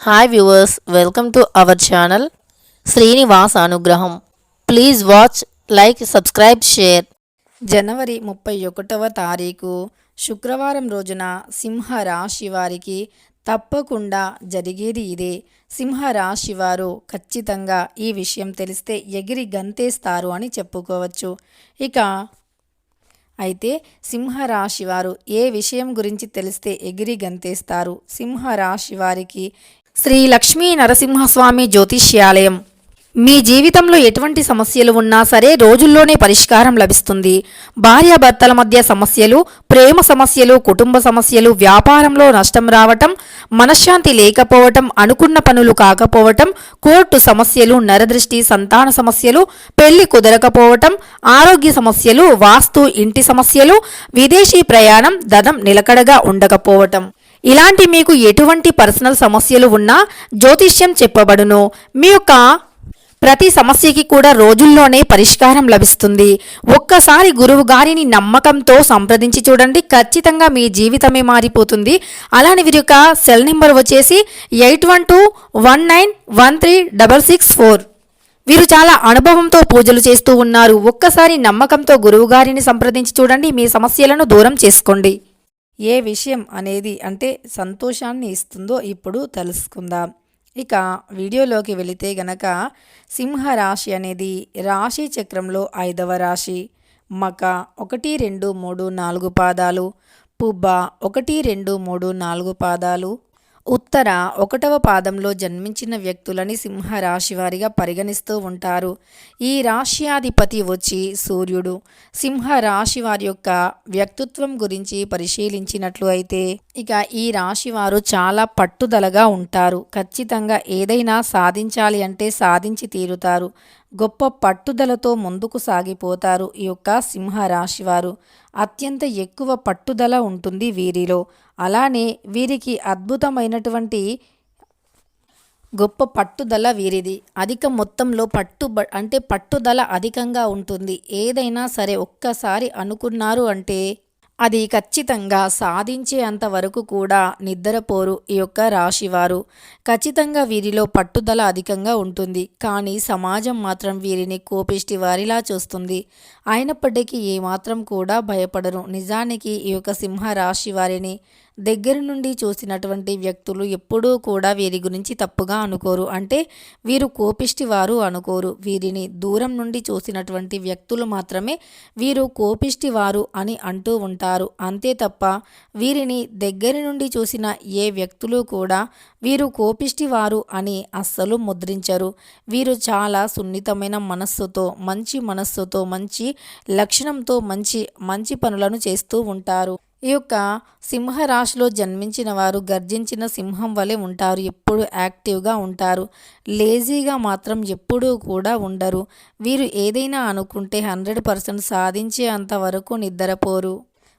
Hi viewers welcome to our channel Srinivas Anugraham please watch like subscribe share జనవరి ముప్పై ఒకటవ తారీఖు శుక్రవారం రోజున సింహ రాశి వారికి తప్పకుండా జరిగేది ఇదే. సింహ రాశి వారు ఖచ్చితంగా ఈ విషయం తెలిస్తే ఎగిరి గంతేస్తారు అని చెప్పుకోవచ్చు. ఇక అయితే సింహరాశి వారు ఏ విషయం గురించి తెలిస్తే ఎగిరి గంతేస్తారు? సింహరాశి వారికి శ్రీ లక్ష్మీ నరసింహస్వామి జ్యోతిష్యాలయం. మీ జీవితంలో ఎటువంటి సమస్యలు ఉన్నా సరే రోజుల్లోనే పరిష్కారం లభిస్తుంది. భార్యాభర్తల మధ్య సమస్యలు ప్రేమ సమస్యలు కుటుంబ సమస్యలు వ్యాపారంలో నష్టం రావటం మనశ్శాంతి లేకపోవటం అనుకున్న పనులు కాకపోవటం కోర్టు సమస్యలు నరదృష్టి సంతాన సమస్యలు పెళ్ళి కుదరకపోవటం ఆరోగ్య సమస్యలు వాస్తు ఇంటి సమస్యలు విదేశీ ప్రయాణం ధనం నిలకడగా ఉండకపోవటం. ఇలాంటి మీకు ఎటువంటి పర్సనల్ సమస్యలు ఉన్నా జ్యోతిష్యం చెప్పబడును. మీ యొక్క ప్రతి సమస్యకి కూడా రోజుల్లోనే పరిష్కారం లభిస్తుంది. ఒక్కసారి గురువు గారిని నమ్మకంతో సంప్రదించి చూడండి. ఖచ్చితంగా మీ జీవితమే మారిపోతుంది. అలానే వీరి యొక్క సెల్ నెంబర్ వచ్చేసి eight one two one nine one three double six four. వీరు చాలా అనుభవంతో పూజలు చేస్తూ ఉన్నారు. ఒక్కసారి నమ్మకంతో గురువుగారిని సంప్రదించి చూడండి. మీ సమస్యలను దూరం చేసుకోండి. ఏ విషయం అనేది అంటే సంతోషాన్ని ఇస్తుందో ఇప్పుడు తెలుసుకుందాం. ఇక వీడియోలోకి వెళితే గనక సింహరాశి అనేది రాశి చక్రంలో ఐదవ రాశి. మక ఒకటి రెండు మూడు నాలుగు పాదాలు. పుబ్బ ఒకటి రెండు మూడు నాలుగు పాదాలు. ఉత్తర ఒకటవ పాదంలో జన్మించిన వ్యక్తులని సింహరాశి వారిగా పరిగణిస్తూ ఉంటారు. ఈ రాశ్యాధిపతి వచ్చి సూర్యుడు. సింహరాశి వారి యొక్క వ్యక్తిత్వం గురించి పరిశీలించినట్లు అయితే ఇక ఈ రాశి వారు చాలా పట్టుదలగా ఉంటారు. ఖచ్చితంగా ఏదైనా సాధించాలి అంటే సాధించి తీరుతారు. గొప్ప పట్టుదలతో ముందుకు సాగిపోతారు ఈ యొక్క సింహరాశి వారు. అత్యంత ఎక్కువ పట్టుదల ఉంటుంది వీరిలో. అలానే వీరికి అద్భుతమైనటువంటి గొప్ప పట్టుదల వీరిది. అధిక మొత్తంలో పట్టు అంటే పట్టుదల అధికంగా ఉంటుంది. ఏదైనా సరే ఒక్కసారి అనుకున్నారు అంటే అది ఖచ్చితంగా సాధించేంత వరకు కూడా నిద్రపోరు ఈ యొక్క రాశివారు. ఖచ్చితంగా వీరిలో పట్టుదల అధికంగా ఉంటుంది. కానీ సమాజం మాత్రం వీరిని కోపిష్టి వారిలా చూస్తుంది. అయినప్పటికీ ఏమాత్రం కూడా భయపడరు. నిజానికి ఈ యొక్క సింహ రాశి వారిని దగ్గర నుండి చూసినటువంటి వ్యక్తులు ఎప్పుడూ కూడా వీరి గురించి తప్పుగా అనుకోరు. అంటే వీరు కోపిష్టి వారు అనుకోరు. వీరిని దూరం నుండి చూసినటువంటి వ్యక్తులు మాత్రమే వీరు కోపిష్టి వారు అని అంటూ ఉంటారు. అంతే తప్ప వీరిని దగ్గర నుండి చూసిన ఏ వ్యక్తులు కూడా వీరు కోపిష్టి వారు అని అస్సలు ముద్రించరు. వీరు చాలా సున్నితమైన మనస్సుతో మంచి మనస్సుతో మంచి లక్షణంతో మంచి మంచి పనులను చేస్తూ ఉంటారు. ఈ యొక్క సింహరాశిలో జన్మించిన వారు గర్జించిన సింహం వలె ఉంటారు ఎప్పుడు యాక్టివ్గా ఉంటారు. లేజీగా మాత్రం ఎప్పుడూ కూడా ఉండరు. వీరు ఏదైనా అనుకుంటే హండ్రెడ్ పర్సెంట్ సాధించే అంతవరకు నిద్రపోరు.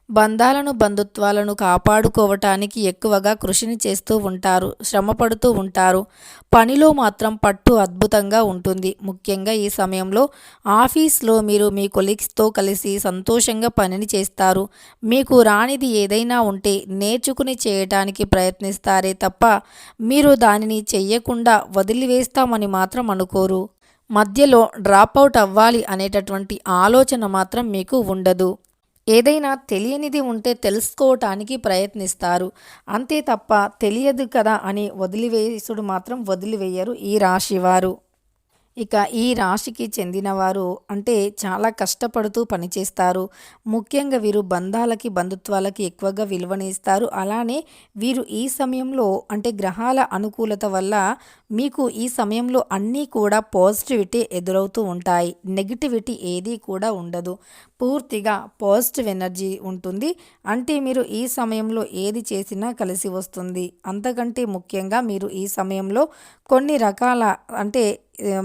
బంధాలను బంధుత్వాలను కాపాడుకోవటానికి ఎక్కువగా కృషిని చేస్తూ ఉంటారు శ్రమపడుతూ ఉంటారు. పనిలో మాత్రం పట్టు అద్భుతంగా ఉంటుంది. ముఖ్యంగా ఈ సమయంలో ఆఫీస్లో మీరు మీ కొలీగ్స్తో కలిసి సంతోషంగా పనిని చేస్తారు. మీకు రానిది ఏదైనా ఉంటే నేర్చుకుని చేయటానికి ప్రయత్నిస్తారే తప్ప మీరు దానిని చెయ్యకుండా వదిలివేస్తామని మాత్రం అనుకోరు. మధ్యలో డ్రాప్ అవుట్ అవ్వాలి అనేటటువంటి ఆలోచన మాత్రం మీకు ఉండదు. ఏదైనా తెలియనిది ఉంటే తెలుసుకోవటానికి ప్రయత్నిస్తారు. అంతే తప్ప తెలియదు కదా అని వదిలివేసుడు మాత్రం వదిలివేయరు ఈ రాశివారు. ఇక ఈ రాశికి చెందినవారు అంటే చాలా కష్టపడుతూ పనిచేస్తారు. ముఖ్యంగా వీరు బంధాలకి బంధుత్వాలకి ఎక్కువగా విలువనిస్తారు. అలానే వీరు ఈ సమయంలో అంటే గ్రహాల అనుకూలత వల్ల మీకు ఈ సమయంలో అన్నీ కూడా పాజిటివిటీ ఎదురవుతూ ఉంటాయి. నెగిటివిటీ ఏదీ కూడా ఉండదు. పూర్తిగా పాజిటివ్ ఎనర్జీ ఉంటుంది. అంటే మీరు ఈ సమయంలో ఏది చేసినా కలిసి వస్తుంది. అంతకంటే ముఖ్యంగా మీరు ఈ సమయంలో కొన్ని రకాల అంటే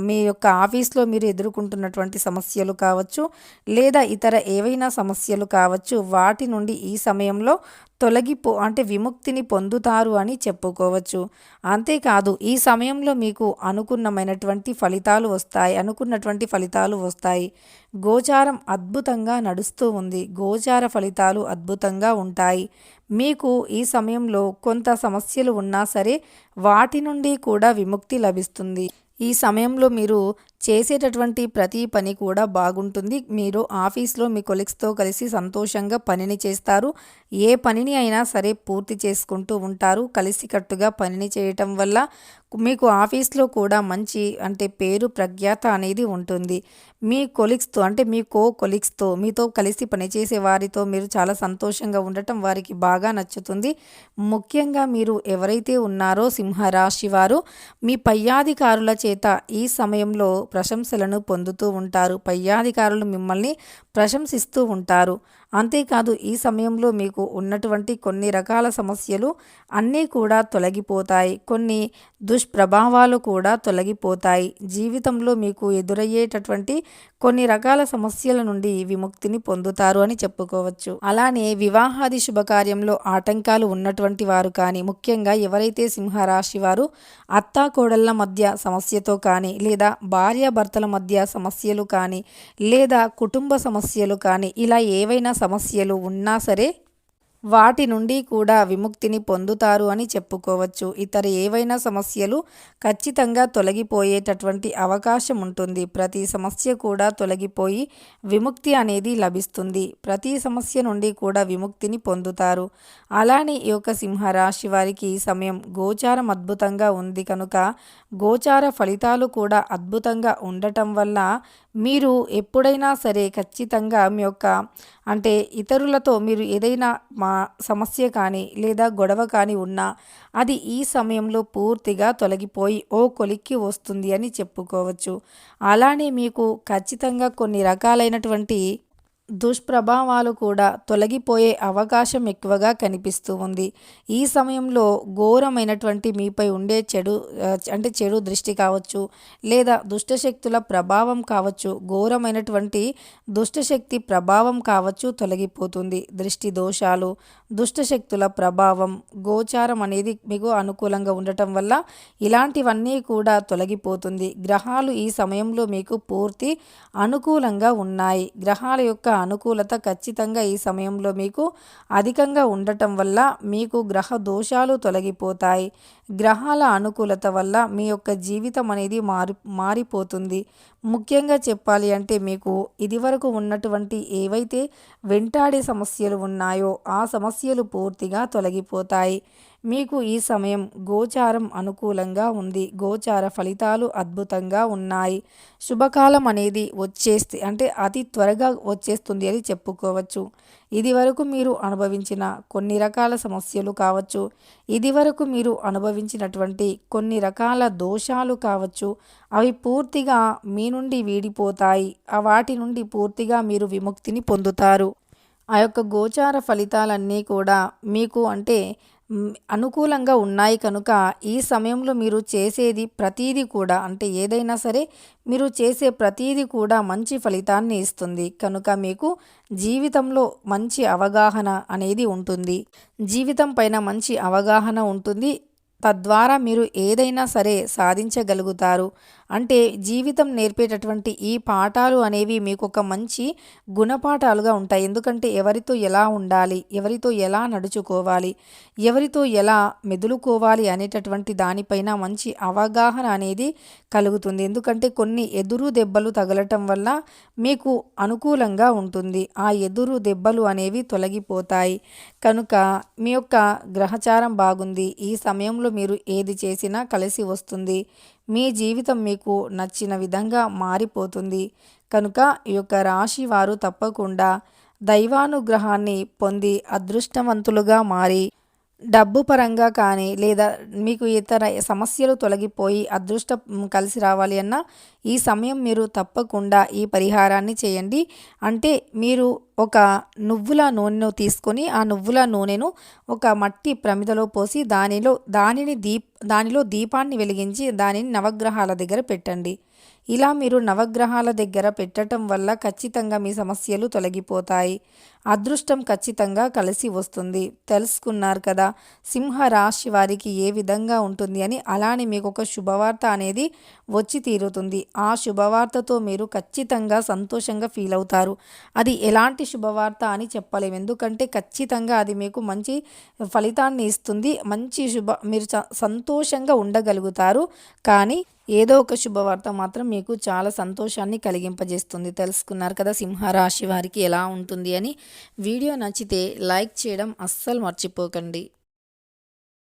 మీ యొక్క ఆఫీస్లో మీరు ఎదుర్కొంటున్నటువంటి సమస్యలు కావచ్చు లేదా ఇతర ఏవైనా సమస్యలు కావచ్చు వాటి నుండి ఈ సమయంలో తొలగిపో అంటే విముక్తిని పొందుతారు అని చెప్పుకోవచ్చు. అంతేకాదు ఈ సమయంలో మీకు అనుకున్నమైనటువంటి ఫలితాలు వస్తాయి అనుకున్నటువంటి ఫలితాలు వస్తాయి. గోచారం అద్భుతంగా నడుస్తూ ఉంది. గోచార ఫలితాలు అద్భుతంగా ఉంటాయి. మీకు ఈ సమయంలో కొంత సమస్యలు ఉన్నా సరే వాటి నుండి కూడా విముక్తి లభిస్తుంది. ఈ సమయంలో మీరు చేసేటటువంటి ప్రతి పని కూడా బాగుంటుంది. మీరు ఆఫీస్లో మీ కొలిక్స్తో కలిసి సంతోషంగా పనిని చేస్తారు. ఏ పనిని అయినా సరే పూర్తి చేసుకుంటూ ఉంటారు. కలిసికట్టుగా పనిని చేయటం వల్ల మీకు ఆఫీస్లో కూడా మంచి అంటే పేరు ప్రఖ్యాత అనేది ఉంటుంది. మీ కొలిగ్స్తో అంటే మీ కో కొలిగ్స్తో మీతో కలిసి పనిచేసే వారితో మీరు చాలా సంతోషంగా ఉండటం వారికి బాగా నచ్చుతుంది. ముఖ్యంగా మీరు ఎవరైతే ఉన్నారో సింహరాశి వారు మీ పయ్యాధికారుల చేత ఈ సమయంలో ప్రశంసలను పొందుతూ ఉంటారు. పయ్యాధికారులు మిమ్మల్ని ప్రశంసిస్తూ ఉంటారు. అంతేకాదు ఈ సమయంలో మీకు ఉన్నటువంటి కొన్ని రకాల సమస్యలు అన్నీ కూడా తొలగిపోతాయి. కొన్ని దుష్ప్రభావాలు కూడా తొలగిపోతాయి. జీవితంలో మీకు ఎదురయ్యేటటువంటి కొన్ని రకాల సమస్యల నుండి విముక్తిని పొందుతారు అని చెప్పుకోవచ్చు. అలానే వివాహాది శుభకార్యంలో ఆటంకాలు ఉన్నటువంటి వారు కానీ ముఖ్యంగా ఎవరైతే సింహరాశి వారు అత్తా కోడళ్ళ మధ్య సమస్యతో కానీ లేదా భార్యాభర్తల మధ్య సమస్యలు కానీ లేదా కుటుంబ సమస్యలు కానీ ఇలా ఏవైనా సమస్యలు ఉన్నా సరే వాటి నుండి కూడా విముక్తిని పొందుతారు అని చెప్పుకోవచ్చు. ఇతర ఏవైనా సమస్యలు ఖచ్చితంగా తొలగిపోయేటటువంటి అవకాశం ఉంటుంది. ప్రతి సమస్య కూడా తొలగిపోయి విముక్తి అనేది లభిస్తుంది. ప్రతి సమస్య నుండి కూడా విముక్తిని పొందుతారు. అలానే ఈ యొక్క సింహరాశి వారికి ఈ సమయం గోచారం అద్భుతంగా ఉంది కనుక గోచార ఫలితాలు కూడా అద్భుతంగా ఉండటం వల్ల మీరు ఎప్పుడైనా సరే ఖచ్చితంగా మీ యొక్క అంటే ఇతరులతో మీరు ఏదైనా మా సమస్య కానీ లేదా గొడవ కానీ ఉన్నా అది ఈ సమయంలో పూర్తిగా తొలగిపోయి ఓ కొలిక్కి వస్తుంది అని చెప్పుకోవచ్చు. అలానే మీకు ఖచ్చితంగా కొన్ని రకాలైనటువంటి దుష్ప్రభావాలు కూడా తొలగిపోయే అవకాశం ఎక్కువగా కనిపిస్తూ ఉంది. ఈ సమయంలో ఘోరమైనటువంటి మీపై ఉండే చెడు అంటే చెడు దృష్టి కావచ్చు లేదా దుష్టశక్తుల ప్రభావం కావచ్చు ఘోరమైనటువంటి దుష్టశక్తి ప్రభావం కావచ్చు తొలగిపోతుంది. దృష్టి దోషాలు దుష్టశక్తుల ప్రభావం గోచారం అనేది మీకు అనుకూలంగా ఉండటం వల్ల ఇలాంటివన్నీ కూడా తొలగిపోతుంది. గ్రహాలు ఈ సమయంలో మీకు పూర్తి అనుకూలంగా ఉన్నాయి. గ్రహాల యొక్క అనుకూలత ఖచ్చితంగా ఈ సమయంలో మీకు అధికంగా ఉండటం వల్ల మీకు గ్రహ దోషాలు తొలగిపోతాయి. గ్రహాల అనుకూలత వల్ల మీ యొక్క జీవితం అనేది మారి మారిపోతుంది. ముఖ్యంగా చెప్పాలి అంటే మీకు ఇదివరకు ఉన్నటువంటి ఏవైతే వెంటాడే సమస్యలు ఉన్నాయో ఆ సమస్యలు పూర్తిగా తొలగిపోతాయి. మీకు ఈ సమయం గోచారం అనుకూలంగా ఉంది. గోచార ఫలితాలు అద్భుతంగా ఉన్నాయి. శుభకాలం అనేది వచ్చేస్తే అంటే అతి త్వరగా వచ్చేస్తుంది అని చెప్పుకోవచ్చు. ఇది వరకు మీరు అనుభవించిన కొన్ని రకాల సమస్యలు కావచ్చు. ఇది వరకు మీరు అనుభవించినటువంటి కొన్ని రకాల దోషాలు కావచ్చు. అవి పూర్తిగా మీ నుండి వీడిపోతాయి. ఆ వాటి నుండి పూర్తిగా మీరు విముక్తిని పొందుతారు. ఆ యొక్క గోచార ఫలితాలన్నీ కూడా మీకు అంటే అనుకూలంగా ఉన్నాయి కనుక ఈ సమయంలో మీరు చేసేది ప్రతీది కూడా అంటే ఏదైనా సరే మీరు చేసే ప్రతీది కూడా మంచి ఫలితాన్ని ఇస్తుంది. కనుక మీకు జీవితంలో మంచి అవగాహన అనేది ఉంటుంది. జీవితం పైన మంచి అవగాహన ఉంటుంది. తద్వారా మీరు ఏదైనా సరే సాధించగలుగుతారు. అంటే జీవితం నేర్పేటటువంటి ఈ పాఠాలు అనేవి మీకు ఒక మంచి గుణపాఠాలుగా ఉంటాయి. ఎందుకంటే ఎవరితో ఎలా ఉండాలి ఎవరితో ఎలా నడుచుకోవాలి ఎవరితో ఎలా మెదులుకోవాలి అనేటటువంటి దానిపైన మంచి అవగాహన అనేది కలుగుతుంది. ఎందుకంటే కొన్ని ఎదురు దెబ్బలు తగలటం వల్ల మీకు అనుకూలంగా ఉంటుంది. ఆ ఎదురు దెబ్బలు అనేవి తొలగిపోతాయి. కనుక మీ యొక్క గ్రహచారం బాగుంది. ఈ సమయంలో మీరు ఏది చేసినా కలిసి వస్తుంది. మీ జీవితం మీకు నచ్చిన విధంగా మారిపోతుంది. కనుక ఈ యొక్క రాశి వారు తప్పకుండా దైవానుగ్రహాన్ని పొంది అదృష్టవంతులుగా మారి డబ్బు పరంగా కానీ లేదా మీకు ఇతర సమస్యలు తొలగిపోయి అదృష్టం కలిసి రావాలి అన్నా ఈ సమయం మీరు తప్పకుండా ఈ పరిహారాన్ని చేయండి. అంటే మీరు ఒక నువ్వుల నూనెను తీసుకొని ఆ నువ్వుల నూనెను ఒక మట్టి ప్రమిదలో పోసి దానిలో దానిని దీప్ దానిలో దీపాన్ని వెలిగించి దానిని నవగ్రహాల దగ్గర పెట్టండి. ఇలా మీరు నవగ్రహాల దగ్గర పెట్టడం వల్ల ఖచ్చితంగా మీ సమస్యలు తొలగిపోతాయి. అదృష్టం ఖచ్చితంగా కలిసి వస్తుంది. తెలుసుకున్నారు కదా సింహ రాశి వారికి ఏ విధంగా ఉంటుంది అని అలానే మీకు ఒక శుభవార్త అనేది వచ్చి తీరుతుంది. ఆ శుభవార్తతో మీరు ఖచ్చితంగా సంతోషంగా ఫీల్ అవుతారు. అది ఎలాంటి శుభవార్త అని చెప్పలేము ఎందుకంటే ఖచ్చితంగా అది మీకు మంచి ఫలితాన్ని ఇస్తుంది. మంచి శుభ మీరు చ- సంతోషంగా ఉండగలుగుతారు. కానీ ఏదో ఒక శుభవార్త మాత్రం మీకు చాలా సంతోషాన్ని కలిగింపజేస్తుంది. తెలుసుకున్నారు కదా సింహరాశి వారికి ఎలా ఉంటుంది అని. వీడియో నచ్చితే లైక్ చేయడం అస్సలు మర్చిపోకండి.